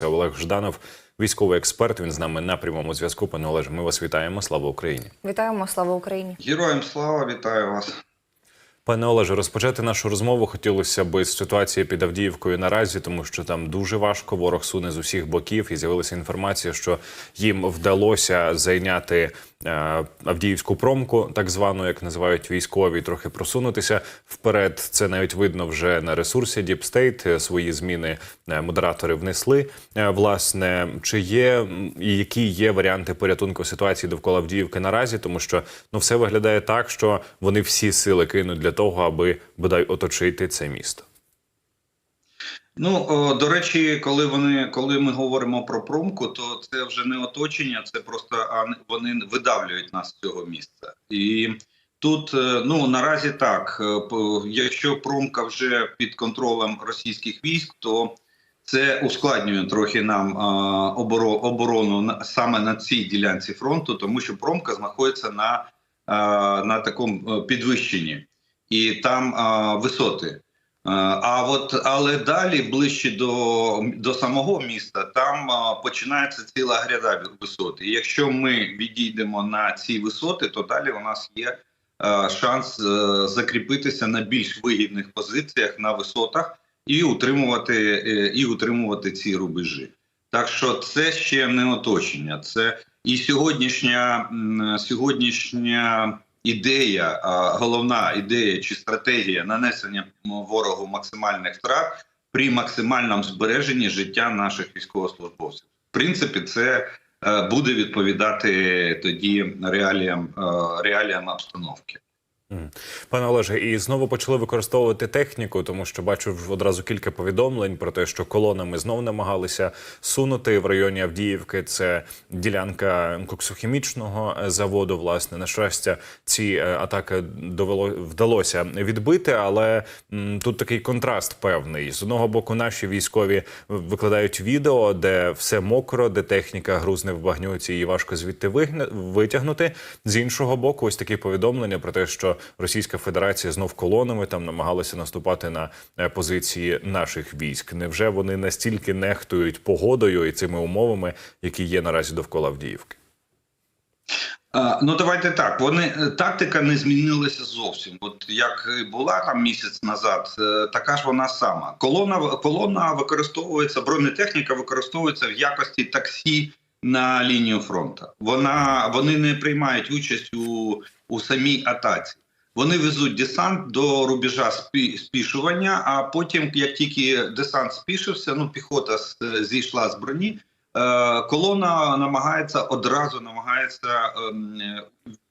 Це Олег Жданов, військовий експерт. Він з нами на прямому зв'язку. Пане Олеже, ми вас вітаємо. Слава Україні. Вітаємо, слава Україні. Героям слава, вітаю вас. Пане Олеже, розпочати нашу розмову хотілося би з ситуації під Авдіївкою наразі, тому що там дуже важко. Ворог суне з усіх боків, і з'явилася інформація, що їм вдалося зайняти е, Авдіївську промку, так звану, як називають військові, трохи просунутися вперед. Це навіть видно вже на ресурсі. Е, Свої зміни е, модератори внесли. Е, Власне, чи є і які є варіанти порятунку ситуації довкола Авдіївки наразі, тому що ну все виглядає так, що вони всі сили кинуть для того, аби бодай оточити це місто. Ну до речі, коли вони коли ми говоримо про промку, то це вже не оточення, це просто вони видавлюють нас з цього місця. І тут е, ну наразі так, е, якщо промка вже під контролем російських військ, то це ускладнює трохи нам оборону саме на цій ділянці фронту, тому що промка знаходиться на, на такому е, підвищенні, і там а, висоти. А от але далі ближче до, до самого міста, там а, починається ціла гряда висот. І якщо ми відійдемо на ці висоти, то далі у нас є е, шанс е, закріпитися на більш вигідних позиціях на висотах і утримувати, е, і утримувати ці рубежі. Так що це ще не оточення. Це і сьогоднішня, сьогоднішня ідея, головна ідея чи стратегія нанесення ворогу максимальних втрат при максимальному збереженні життя наших військовослужбовців. В принципі, це е, буде відповідати тоді реаліям, е, реаліям обстановки. Пане Олеже, і знову почали використовувати техніку, тому що бачу одразу кілька повідомлень про те, що колонами знов намагалися сунути в районі Авдіївки. Це ділянка коксохімічного е, заводу. Власне, на щастя, ці е, атаки довело вдалося відбити, але м, тут такий контраст певний. З одного боку, наші військові викладають відео, де все мокро, де техніка грузне в багнюці, і важко звідти витягнути. З іншого боку, ось такі повідомлення про те, що Російська Федерація знов колонами там намагалася наступати на е, позиції наших військ. Невже вони настільки нехтують погодою і цими умовами, які є наразі довкола Авдіївки? Ну давайте так. Вони е, тактика не змінилася зовсім. От як була там місяць назад, е, така ж вона сама. Колона колона використовується, бронетехніка використовується в якості таксі на лінію фронту. Вона вони не приймають участь у, у самій атаці. Вони везуть десант до рубежа спішування. А потім, як тільки десант спішився, ну піхота зійшла з броні. Е, колона намагається одразу намагається ем,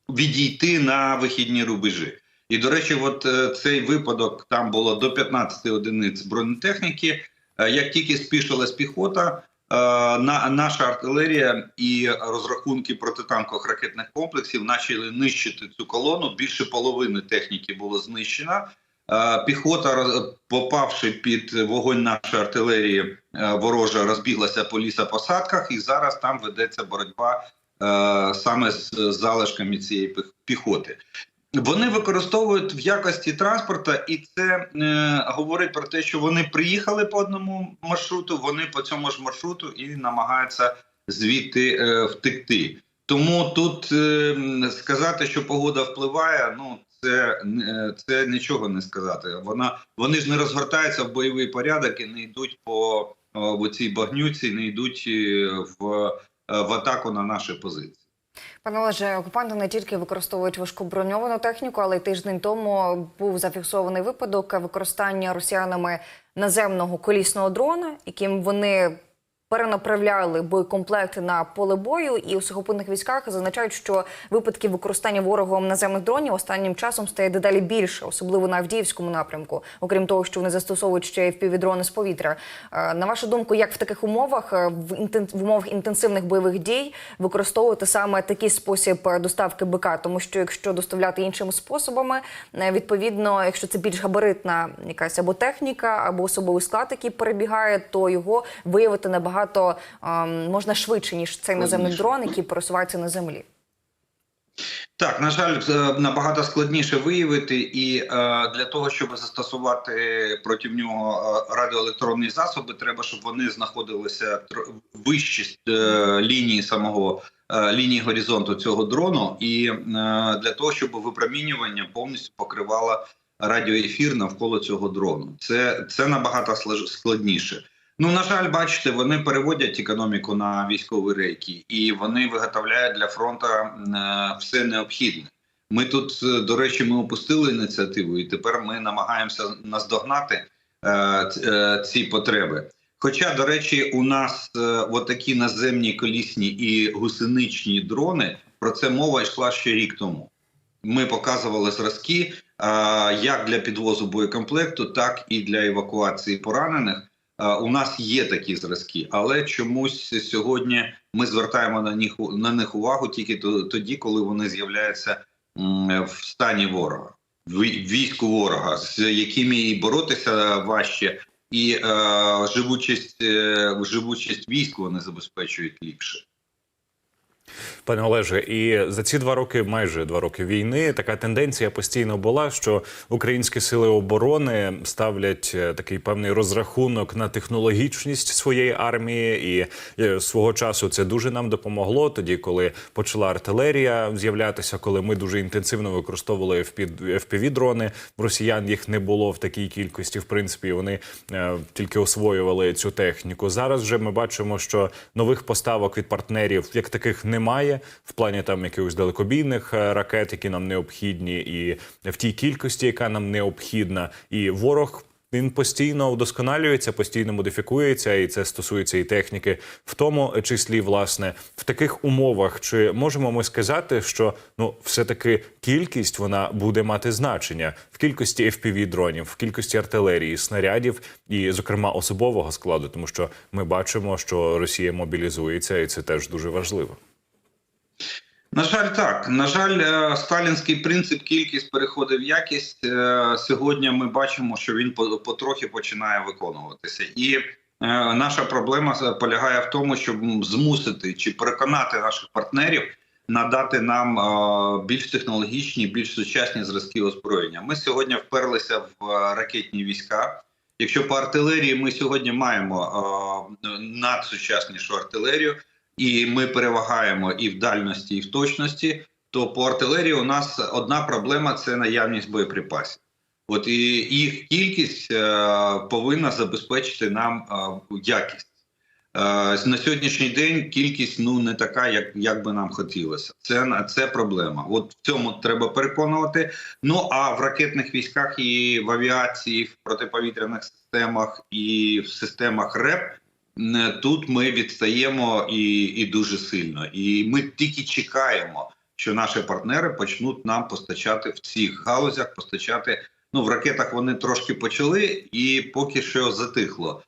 відійти на вихідні рубежі. І до речі, от е, цей випадок там було до 15 одиниць бронетехніки. Е, Як тільки спішилась піхота, на наша артилерія і розрахунки протитанкових ракетних комплексів почали нищити цю колону. Більше половини техніки було знищено. Е, Піхота, попавши під вогонь нашої артилерії, е, ворожа розбіглася по лісопосадках, і зараз там ведеться боротьба е, саме з залишками цієї піхоти. Вони використовують в якості транспорту, і це е, говорить про те, що вони приїхали по одному маршруту, вони по цьому ж маршруту і намагаються звідти е, втекти. Тому тут е, сказати, що погода впливає, ну це, е, це нічого не сказати. Вона вони ж не розгортаються в бойовий порядок і не йдуть по о, цій багнюці, не йдуть е, в, е, в атаку на наші позиції. Пане Олеже, окупанти не тільки використовують важку броньовану техніку, але й тиждень тому був зафіксований випадок використання росіянами наземного колісного дрона, яким вони перенаправляли боєкомплекти на поле бою, і у сухопутних військах зазначають, що випадків використання ворогом наземних дронів останнім часом стає дедалі більше, особливо на Авдіївському напрямку. Окрім того, що вони застосовують ще й впівдрони з повітря. Е, На вашу думку, як в таких умовах е, в умовах інтенсивних бойових дій використовувати саме такий спосіб е, доставки БК? Тому що якщо доставляти іншими способами, відповідно, якщо це більш габаритна якась або техніка, або особовий склад, який перебігає, то його виявити набагато ем, можна швидше ніж цей наземний дрон, який пересувається на землі. Так, на жаль, е, набагато складніше виявити, і е, для того, щоб застосувати проти нього е, радіоелектронні засоби, треба, щоб вони знаходилися вище е, лінії самого е, лінії горизонту цього дрону, і е, для того, щоб випромінювання повністю покривало радіоефір навколо цього дрону. Це, це набагато складніше. Ну, на жаль, бачите, вони переводять економіку на військові рейки, і вони виготовляють для фронту е, все необхідне. Ми тут, е, до речі, ми опустили ініціативу, і тепер ми намагаємося наздогнати е, ці потреби. Хоча, до речі, у нас е, от наземні колісні і гусеничні дрони, про це мова йшла ще рік тому. Ми показували зразки як для підвозу боєкомплекту, так і для евакуації поранених. Е, У нас є такі зразки, але чомусь сьогодні ми звертаємо на них на них увагу тільки то- тоді, коли вони з'являються в стані ворога, війську ворога, з якими і боротися важче, і е, живучість, е, живучість військ вони забезпечують ліпше. Пане Олеже, і за ці два роки, майже два роки війни, така тенденція постійно була, що українські сили оборони ставлять е, такий певний розрахунок на технологічність своєї армії, і е, свого часу це дуже нам допомогло. Тоді, коли почала артилерія з'являтися, коли ми дуже інтенсивно використовували fpv дрони росіян їх не було в такій кількості. В принципі, вони е, тільки освоювали цю техніку. Зараз вже ми бачимо, що нових поставок від партнерів як таких немає в плані там якихось далекобійних е, ракет, які нам необхідні, і в тій кількості, яка нам необхідна, і ворог. Він постійно вдосконалюється, постійно модифікується, і це стосується і техніки, в тому числі, власне, в таких умовах. Чи можемо ми сказати, що ну все таки кількість вона буде мати значення в кількості fpv дронів, в кількості артилерії, снарядів і, зокрема, особового складу, тому що ми бачимо, що Росія мобілізується, і це теж дуже важливо. На жаль, так. На жаль, е, сталінський принцип кількість переходить в якість. Е, Сьогодні ми бачимо, що він по- потрохи починає виконуватися. І е, наша проблема полягає в тому, щоб змусити чи переконати наших партнерів надати нам більш технологічні, більш сучасні зразки озброєння. Ми сьогодні вперлися в ракетні війська. Якщо по артилерії ми сьогодні маємо надсучаснішу артилерію, і ми перевагаємо і в дальності, і в точності, то по артилерії у нас одна проблема це наявність боєприпасів. От і їх кількість е, повинна забезпечити нам е, якість. Е, на сьогоднішній день кількість ну не така, як, як би нам хотілося. Це це проблема. От в цьому треба переконувати. Ну а в ракетних військах і в авіації, в протиповітряних системах і в системах РЕП тут ми відстаємо і, і дуже сильно. І ми тільки чекаємо, що наші партнери почнуть нам постачати в цих галузях, постачати. Ну, в ракетах вони трошки почали, і поки що затихло.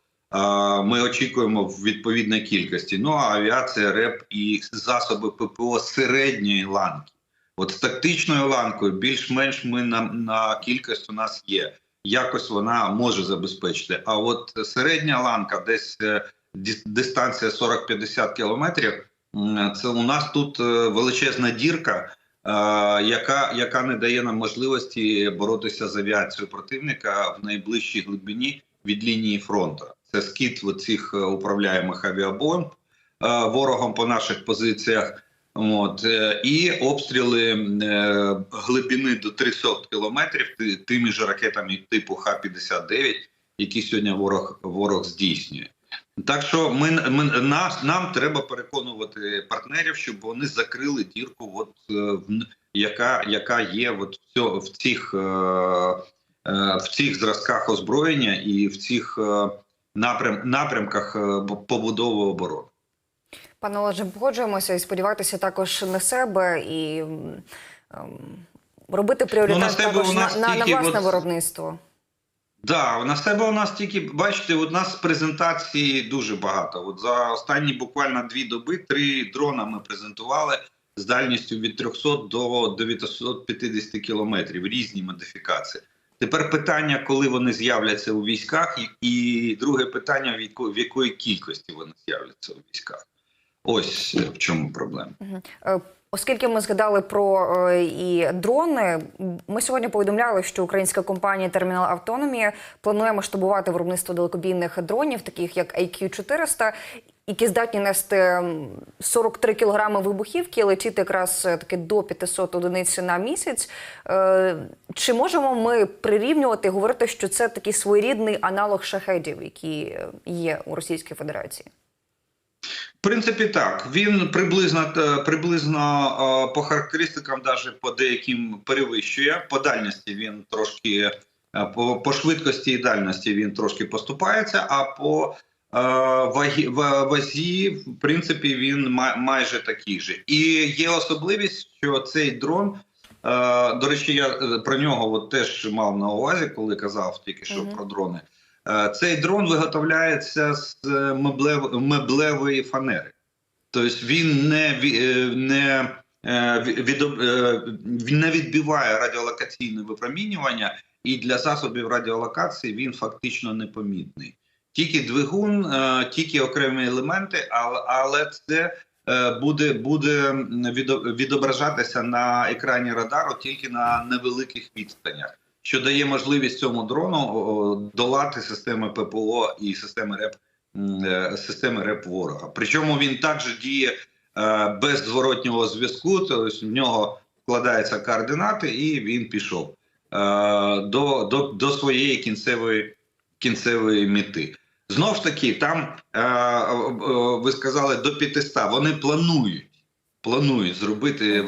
Ми очікуємо в відповідній кількості. Ну а авіація, РЕП і засоби ППО середньої ланки. От з тактичною ланкою більш-менш ми на, на кількість у нас є. Якось вона може забезпечити. А от середня ланка, десь е, дистанція 40-50 кілометрів. Це у нас тут е, величезна дірка, е, яка, яка не дає нам можливості боротися з авіацією противника в найближчій глибині від лінії фронту. Це скид цих управляємих авіабомб е, ворогом по наших позиціях. От е, і обстріли е, глибини до 300 кілометрів ти- тими ж ракетами типу Х-59, які сьогодні ворог ворог здійснює. Так що ми, ми нас нам треба переконувати партнерів, щоб вони закрили дірку, от е, в- яка, яка є от в, цьо- в цих е, е, в цих зразках озброєння і в цих напрям, напрямках побудови оборони. Пане Олеже, погоджуємося і сподіватися також на себе і ем, робити пріоритет Ну, на себе також на, на, на власне от- виробництво. Да, на себе у нас тільки бачите, у нас презентації дуже багато. От за останні буквально дві доби три дрона ми презентували з дальністю від 300 до 950 кілометрів. Різні модифікації. Тепер питання, коли вони з'являться у військах, і, друге питання, в якої кількості вони з'являться у військах. Ось в чому проблема. Е, Оскільки ми згадали про е, і дрони, ми сьогодні повідомляли, що українська компанія Термінал Автономія планує масштабувати виробництво далекобійних дронів, таких як IQ-400, які здатні нести м, 43 кілограми вибухівки, летіти якраз е, таки до 500 одиниць на місяць. Е, Чи можемо ми прирівнювати, говорити, що це такий своєрідний аналог шахедів, які е, є у Російській Федерації? В принципі, так. Він приблизно е, приблизно е, по характеристикам, навіть по деяким перевищує. По дальності він трошки е, по, по швидкості і дальності він трошки поступається, а по вагі, вазі, в принципі, він май, майже такий же. І є особливість, що цей дрон. До речі, я про нього от теж мав на увазі, коли казав тільки що Мгм. про дрони. Е, Цей дрон виготовляється з е, меблевої фанери. Тобто він не, е, не, не відбиває радіолокаційне випромінювання, і для засобів радіолокації він фактично непомітний. Тільки двигун, тільки окремі елементи, але, це буде, буде відображатися на екрані радару тільки на невеликих відстанях що дає можливість цьому дрону долати системи ППО і системи РЕП е, системи РЕП ворога. Причому він також діє е, без зворотнього зв'язку, тобто в нього вкладаються координати, і він пішов е, до, до, до своєї кінцевої кінцевої мети. Знов ж таки, там ви сказали до 500, Вони планують. Планують зробити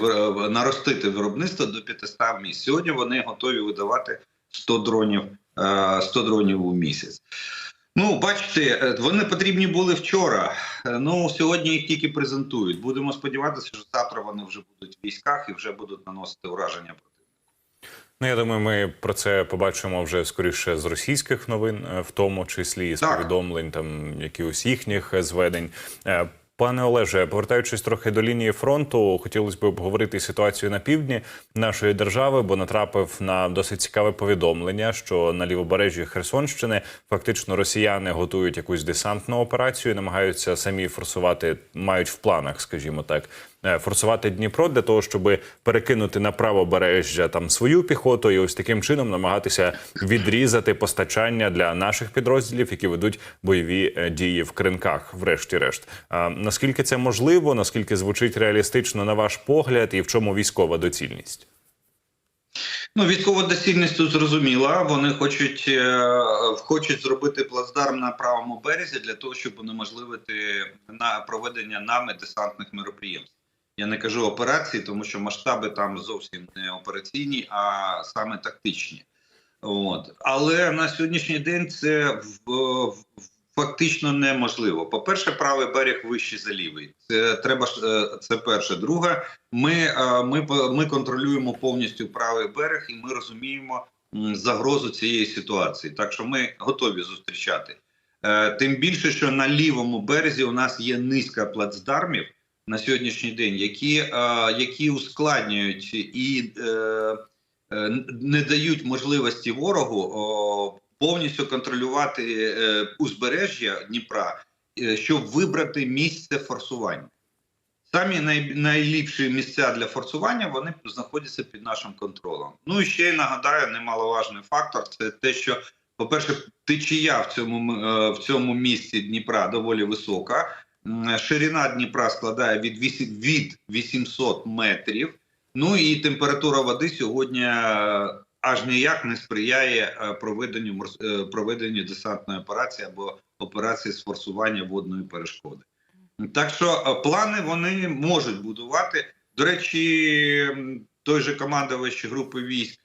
наростити виробництво до 500 в місяць. Сьогодні вони готові видавати 100 дронів, е, 100 дронів у місяць. Ну, бачите, е, вони потрібні були вчора. Е, Ну сьогодні їх тільки презентують. Будемо сподіватися, що завтра вони вже будуть в військах і вже будуть наносити ураження. Ну, я думаю, ми про це побачимо вже скоріше з російських новин, е, в тому числі з повідомлень там якихось їхніх е, зведень. Пане Олеже, повертаючись трохи до лінії фронту, хотілося б обговорити ситуацію на півдні нашої держави, бо натрапив на досить цікаве повідомлення, що на лівобережжі Херсонщини фактично росіяни готують якусь десантну операцію, намагаються самі форсувати, мають в планах, скажімо так, форсувати Дніпро для того, щоб перекинути на правобережжя там свою піхоту, і ось таким чином намагатися відрізати постачання для наших підрозділів, які ведуть бойові е, дії в кринках, врешті-решт. А наскільки це можливо? Наскільки звучить реалістично на ваш погляд, і в чому військова доцільність? Ну, військова доцільність тут зрозуміла. Вони хочуть, е, хочуть зробити плацдарм на правому березі для того, щоб унеможливити на проведення нами десантних мероприємств. Я не кажу операції, тому що масштаби там зовсім не операційні, а саме тактичні. От. Але на сьогоднішній день це в, в, фактично неможливо. По-перше, правий берег вищий за лівий. Це треба е, це перше. Друге, ми, е, ми, ми контролюємо повністю правий берег, і ми розуміємо загрозу цієї ситуації. Так що ми готові зустрічати. Е, Тим більше, що на лівому березі у нас є низка плацдармів на сьогоднішній день, які, які ускладнюють і е, е, не дають можливості ворогу повністю контролювати е, узбережжя Дніпра, щоб вибрати місце форсування. Самі най, найліпші місця для форсування вони знаходяться під нашим контролем. Ну і ще й нагадаю, немаловажний фактор це те, що, по-перше, течія в цьому, в цьому місці Дніпра доволі висока. Ширина Дніпра складає від, 800 метрів. Ну і температура води сьогодні е, аж ніяк не сприяє е, проведенню е, проведенню десантної операції або операції з форсування водної перешкоди. Так що плани вони можуть будувати. До речі, той же командувач групи військ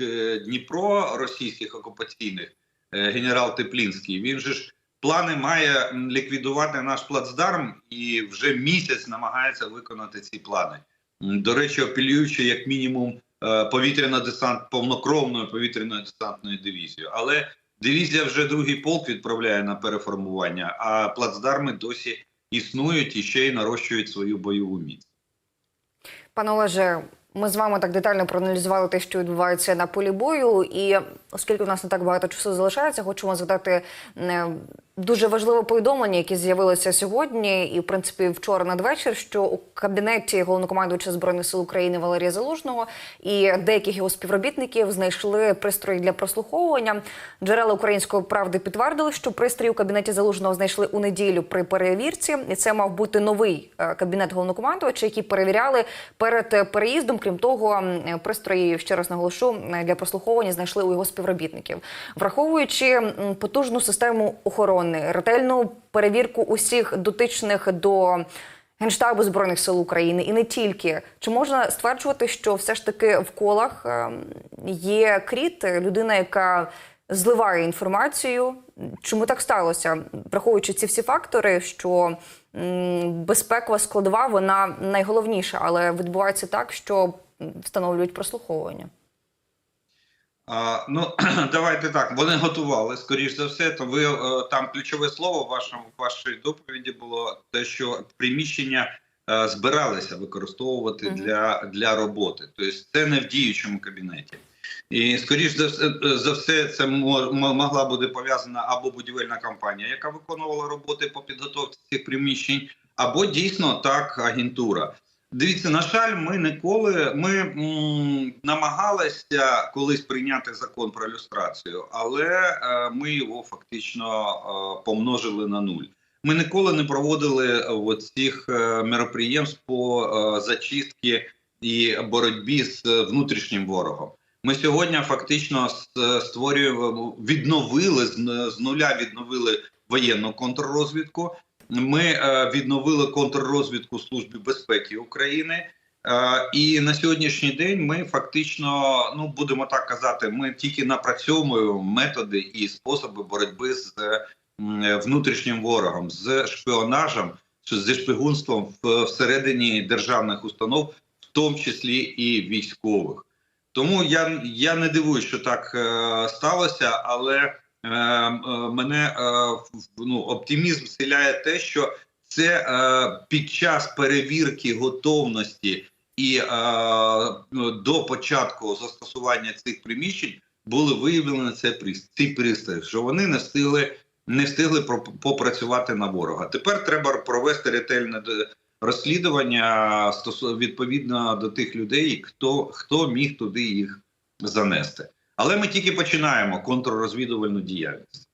Дніпро російських окупаційних генерал Теплінський. Він же ж плани має ліквідувати наш плацдарм і вже місяць намагається виконати ці плани. До речі, апелюючи як мінімум е, повітряно десант повнокровною повітряною десантною дивізією. Але дивізія вже другий полк відправляє на переформування, а плацдарми досі існують і ще й нарощують свою бойову міць. Пане Олеже, Ми з вами так детально проаналізували те, що відбувається на полі бою. І оскільки у нас не так багато часу залишається, хочемо задати е, дуже важливе повідомлення, яке з'явилося сьогодні, і в принципі вчора надвечір, що у кабінеті головнокомандуюча збройних сил України Валерія Залужного і деяких його співробітників знайшли пристрої для прослуховування. Джерела української правди підтвердили, що пристрої у кабінеті Залужного знайшли у неділю при перевірці, і це мав бути новий е, кабінет головнокомандувача, який перевіряли перед е, переїздом. Крім того, пристрої ще раз наголошу е, для прослуховування знайшли у його співробітників, враховуючи потужну систему охорони, ретельну перевірку усіх дотичних до. Генштабу збройних сил України і не тільки чи можна стверджувати, що все ж таки в колах ем, є кріт, людина, яка зливає інформацію. Чому так сталося? Враховуючи ці всі фактори, що безпекова складова вона найголовніша, але відбувається так, що встановлюють прослуховування. А, ну давайте так. Вони готували скоріш за все. То ви е, там ключове слово в вашому вашій доповіді було те, що приміщення е, збиралися використовувати для, для роботи. Тобто це не в діючому кабінеті. І скоріш за все, е, все це могла бути пов'язана або будівельна компанія, яка виконувала роботи по підготовці цих приміщень, або дійсно так агентура. Дивіться, на жаль, ми ніколи ми намагалися колись прийняти закон про люстрацію, але е, ми його фактично е, помножили на нуль. Ми ніколи не проводили оцих е, мероприємств по е, зачистці і боротьбі з внутрішнім ворогом. Ми сьогодні фактично створюємо, відновили з нуля відновили воєнну контррозвідку. Ми е, відновили контррозвідку Служби безпеки України. Е, і на сьогоднішній день ми фактично, ну будемо так казати, ми тільки напрацьовуємо методи і способи боротьби з внутрішнім ворогом, з шпіонажем, зі шпигунством всередині державних установ, в тому числі і військових. Тому я, я не дивуюсь, що так е, сталося, але е, е, мене е, ну, оптимізм вселяє те, що це е, під час перевірки готовності і е, ну, до початку застосування цих приміщень були виявлені це ці пристрої, що вони не встигли, не встигли попрацювати на ворога. Тепер треба провести ретельне д- розслідування відповідно до тих людей, хто, хто міг туди їх занести. Але ми тільки починаємо контррозвідувальну діяльність.